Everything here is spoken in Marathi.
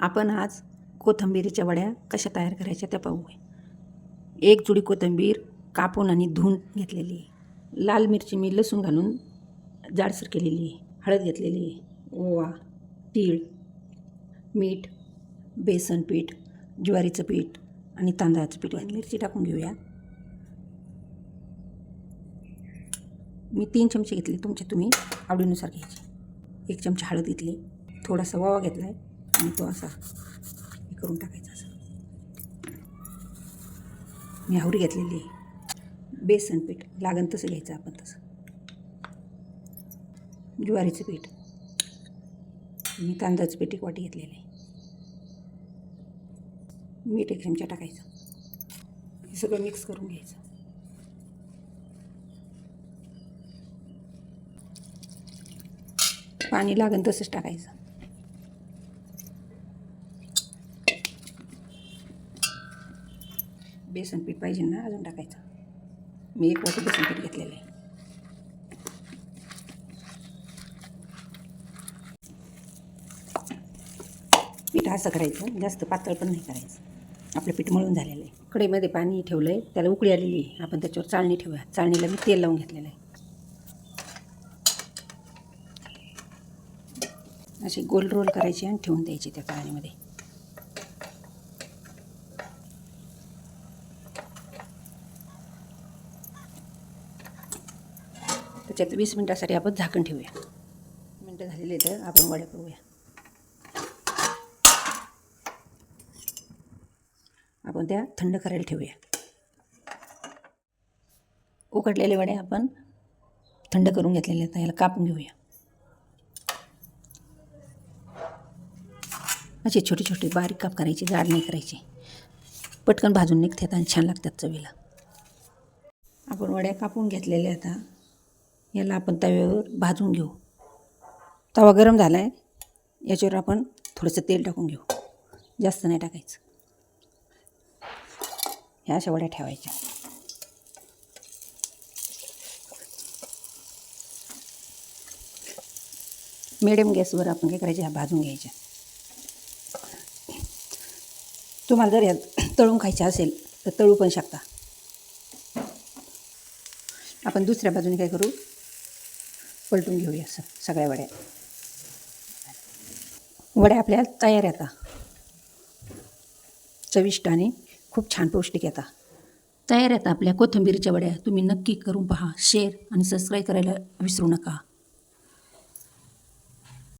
आपण आज कोथिंबिरीच्या वड्या कशा तयार करायच्या त्या पाहू एक जुडी कोथिंबीर कापून आणि धुवून घेतलेली आहे. लाल मिरची मी लसूण घालून जाडसर केलेली आहे. हळद घेतलेली आहे. ओवा तीळ मीठ बेसन पीठ ज्वारीचं पीठ आणि तांदळाचं पीठ आणि मिरची टाकून घेऊया. मी तीन चमचे घेतले. तुमचे तुम्ही आवडीनुसार घ्यायचे. एक चमचा हळद घेतली. थोडासा ओवा घेतला आहे आणि तो असा हे करून टाकायचा असं. मी आवरी घेतलेली आहे. बेसन पीठ लागन तसं घ्यायचं आपण तसं. ज्वारीचं पीठ. मी तांदळाचं पीठ एक वाटी घेतलेलं आहे. मीठ एक चमचा टाकायचं. हे सगळं मिक्स करून घ्यायचं. पाणी लागन तसंच टाकायचं. बेसन पीठ पाहिजे ना अजून टाकायचं. मी एक वाटी बेसन पीठ घेतलेलं आहे. पीठ असं करायचं जास्त पातळ पण नाही करायचं. आपलं पीठ मळून झालेलं आहे. कढईमध्ये पाणी ठेवलं आहे त्याला उकळी आलेली आहे. आपण त्याच्यावर चाळणी ठेवूया. चाळणीला मी तेल लावून घेतलेलं आहे. असे गोल रोल करायचे आणि ठेवून द्यायचे त्या पाण्यामध्ये त्याच्यात वीस मिनटासाठी आपण झाकण ठेवूया. मिनटं झालेले तर आपण वड्या करूया. आपण त्या थंड करायला ठेवूया. उकडलेले वडे आपण थंड करून घेतलेले आहेत याला कापून घेऊया. असे छोटे छोटे बारीक काप करायचे जाड नाही करायचे. पटकन भाजून निघतात आणि छान लागतात चवीला. आपण वड्या कापून घेतलेल्या आता याला आपण तव्यावर भाजून घेऊ. तवा गरम झाला आहे याच्यावर आपण थोडंसं तेल टाकून घेऊ. जास्त नाही टाकायचं. ह्या अशा वड्या ठेवायच्या. मिडियम गॅसवर आपण काय करायच्या ह्या भाजून घ्यायच्या. तुम्हाला जर ह्या तळून खायच्या असेल तर तळू पण शकता. आपण दुसऱ्या बाजूने काय करू? पलटून घेऊया असं सगळ्या वड्या. वड्या आपल्या तयार येतात चविष्ट आणि खूप छान पौष्टिक येतात तयार येतात आपल्या कोथिंबीरच्या वड्या. तुम्ही नक्की करून पहा. शेअर आणि सबस्क्राईब करायला विसरू नका.